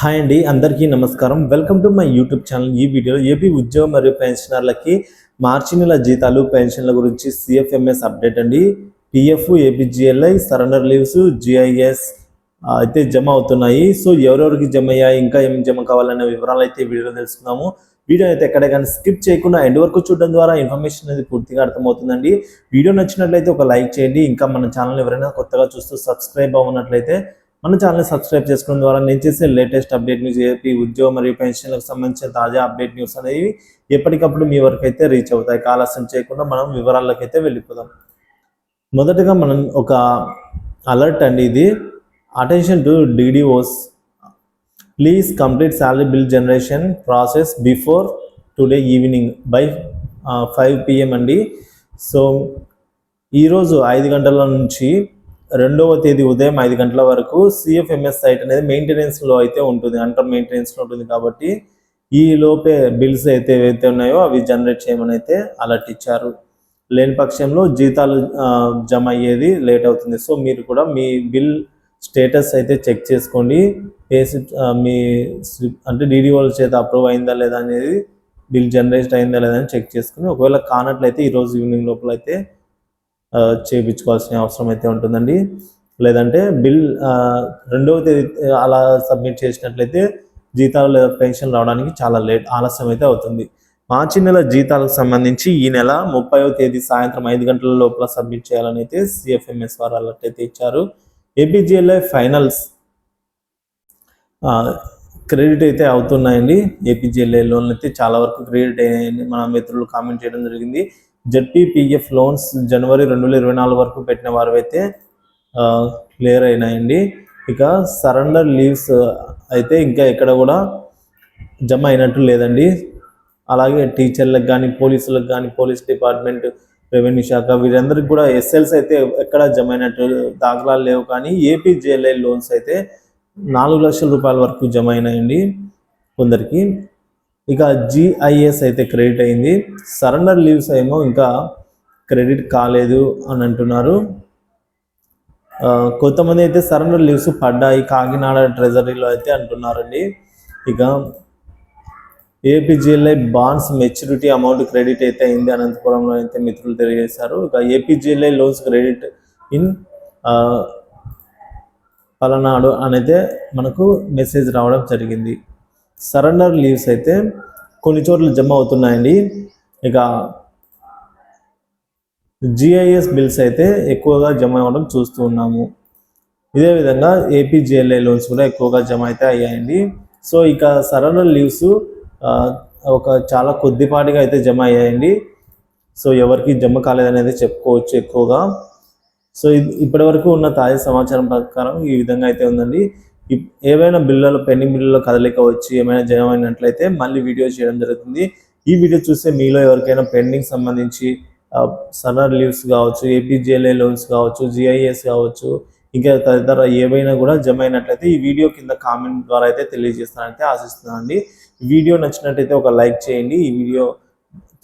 Hi అండి అందరికీ నమస్కారం. Welcome to my YouTube channel. ఈ వీడియోలో ఏపీ ఉద్యోగ మరియు పెన్షనర్లకి మార్చి నెల జీతాలు పెన్షన్ల గురించి సిఎఫ్ఎంఎస్ అప్డేట్ అండి. PF APGLI surrender leaves GIS అయితే జమ అవుతున్నాయి. సో ఎవరెవరికి జమ అయ్యాయి ఇంకా ఏం జమ కావాలనే వివరాలు అయితే వీడియోలో తెలుసుకుందాము. వీడియో అయితే ఎక్కడ కానీ స్కిప్ చేయకుండా ఎండ్ వరకు చూడడం ద్వారా ఇన్ఫర్మేషన్ అనేది పూర్తిగా అర్థమవుతుందండి. వీడియో నచ్చినట్లయితే ఒక లైక్ చేయండి. ఇంకా మన ఛానల్ ఎవరైనా కొత్తగా చూస్తూ సబ్స్క్రైబ్ అవ్వనట్లయితే మన ఛానల్ సబ్స్క్రైబ్ చేసుకోవడం ద్వారా నేను చేసే లేటెస్ట్ అప్డేట్ న్యూస్ ఏపీ ఉద్యోగం మరియు పెన్షన్లకు సంబంధించిన తాజా అప్డేట్ న్యూస్ అనేవి ఎప్పటికప్పుడు మీ వరకు అయితే రీచ్ అవుతాయి. ఆలస్యం చేయకుండా మనం వివరాల్లోకి అయితే వెళ్ళిపోదాం. మొదటగా మనం ఒక అలర్ట్ అండి ఇది. Attention to DDOs please complete salary bill generation process before today evening by five PM అండి. సో ఈరోజు ఐదు గంటల నుంచి రెండవ తేదీ ఉదయం ఐదు గంటల వరకు సిఎఫ్ఎంఎస్ సైట్ అనేది మెయింటెనెన్స్లో అయితే ఉంటుంది అండర్ మెయింటెనెన్స్లో ఉంటుంది కాబట్టి ఈ లోపే బిల్స్ అయితే ఏవైతే ఉన్నాయో అవి జనరేట్ చేయమని అయితే అలర్ట్ ఇచ్చారు. లేని పక్షంలో జీతాలు జమ అయ్యేది లేట్ అవుతుంది. సో మీరు కూడా మీ బిల్ స్టేటస్ అయితే చెక్ చేసుకోండి. పేసి మీ అంటే అంటే వాళ్ళ చేత అప్రూవ్ అయిందా లేదా అనేది బిల్ జనరేట్ అయిందా లేదా అని చెక్ చేసుకుని ఒకవేళ కానట్లయితే ఈరోజు ఈవినింగ్ లోపల అయితే చేయించుకోవాల్సిన అవసరం అయితే ఉంటుందండి. లేదంటే బిల్ రెండవ తేదీ అలా సబ్మిట్ చేసినట్లయితే జీతాలు లేదా పెన్షన్ రావడానికి చాలా లేట్ ఆలస్యం అయితే అవుతుంది. మార్చి నెల జీతాలకు సంబంధించి ఈ నెల ముప్పైవ తేదీ సాయంత్రం ఐదు గంటల లోపల సబ్మిట్ చేయాలని అయితే సిఎఫ్ఎంఎస్ వారు అలర్ట్ అయితే ఇచ్చారు. ఏపీజీఎల్ఐ ఫైనల్స్ క్రెడిట్ అయితే అవుతున్నాయండి. ఏపీజీఎల్ఐ లోన్లు అయితే చాలా వరకు క్రెడిట్ అయ్యాయని మన మిత్రులు కామెంట్ చేయడం జరిగింది. జెడ్పీపీఎఫ్ లోన్స్ జనవరి రెండు వేల ఇరవై నాలుగు వరకు పెట్టిన వారు అయితే క్లియర్ అయినాయండి. ఇక సరెండర్ లీవ్స్ అయితే ఇంకా ఎక్కడ కూడా జమ అయినట్టు లేదండి. అలాగే టీచర్లకు కానీ పోలీసులకు కానీ పోలీస్ డిపార్ట్మెంట్ రెవెన్యూ శాఖ వీరందరికి కూడా ఎస్ఎల్స్ అయితే ఎక్కడ జమ అయినట్టు దాఖలాలు లేవు. కానీ ఏపీ జేఎల్ఐ లోన్స్ అయితే నాలుగు లక్షల రూపాయల వరకు జమ అయినాయండి కొందరికి. ఇక జిఐఎస్ అయితే క్రెడిట్ అయింది. సరెండర్ లీవ్స్ ఏమో ఇంకా క్రెడిట్ కాలేదు అని అంటున్నారు. కొంతమంది అయితే సరెండర్ లీవ్స్ పడ్డాయి. కాకినాడ ట్రెజరీలో అయితే అంటున్నారండి. ఇక APGLI bonds maturity amount credit అయితే అయింది. అనంతపురంలో అయితే మిత్రులు తెలియజేశారు. ఇక APGLI loans credit in Palnadu అనేది మనకు మెసేజ్ రావడం జరిగింది. సరెండర్ లీవ్స్ అయితే కొన్ని చోట్ల జమ అవుతున్నాయండి. ఇక జిఐఎస్ బిల్స్ అయితే ఎక్కువగా జమ అవ్వడం చూస్తూ ఉన్నాము. ఇదే విధంగా ఏపీజిఎల్ఐ లోన్స్ కూడా ఎక్కువగా జమ అయితే అయ్యాయండి. సో ఇక సరెండర్ లీవ్స్ ఒక చాలా కొద్దిపాటిగా అయితే జమ అయ్యాయండి. సో ఎవరికి జమ కాలేదనేది చెప్పుకోవచ్చు ఎక్కువగా. సో ఇప్పటివరకు ఇప్పటి వరకు ఉన్న తాజా సమాచారం ప్రకారం ఈ విధంగా అయితే ఉందండి. ఏవైనా బిల్లులు పెండింగ్ బిల్లులో కదలిక వచ్చి ఏమైనా జమ అయినట్లయితే మళ్ళీ వీడియో చేయడం జరుగుతుంది. ఈ వీడియో చూస్తే మీలో ఎవరికైనా పెండింగ్ సంబంధించి సన్నర్ లీవ్స్ కావచ్చు ఏపీజేఎల్ఏ లోన్స్ కావచ్చు జిఐఎస్ కావచ్చు ఇంకా తదితర ఏవైనా కూడా జమ అయినట్లయితే ఈ వీడియో కింద కామెంట్ ద్వారా అయితే తెలియజేస్తానైతే ఆశిస్తున్నానండి. వీడియో నచ్చినట్టయితే ఒక లైక్ చేయండి. ఈ వీడియో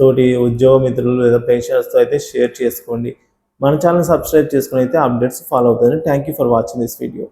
తోటి ఉద్యోగ మిత్రులు లేదా పెన్షనర్స్తో అయితే షేర్ చేసుకోండి. మన ఛానల్ సబ్స్క్రైబ్ చేసుకుని అయితే అప్డేట్స్ ఫాలో అవుతుంది thank you for watching this video.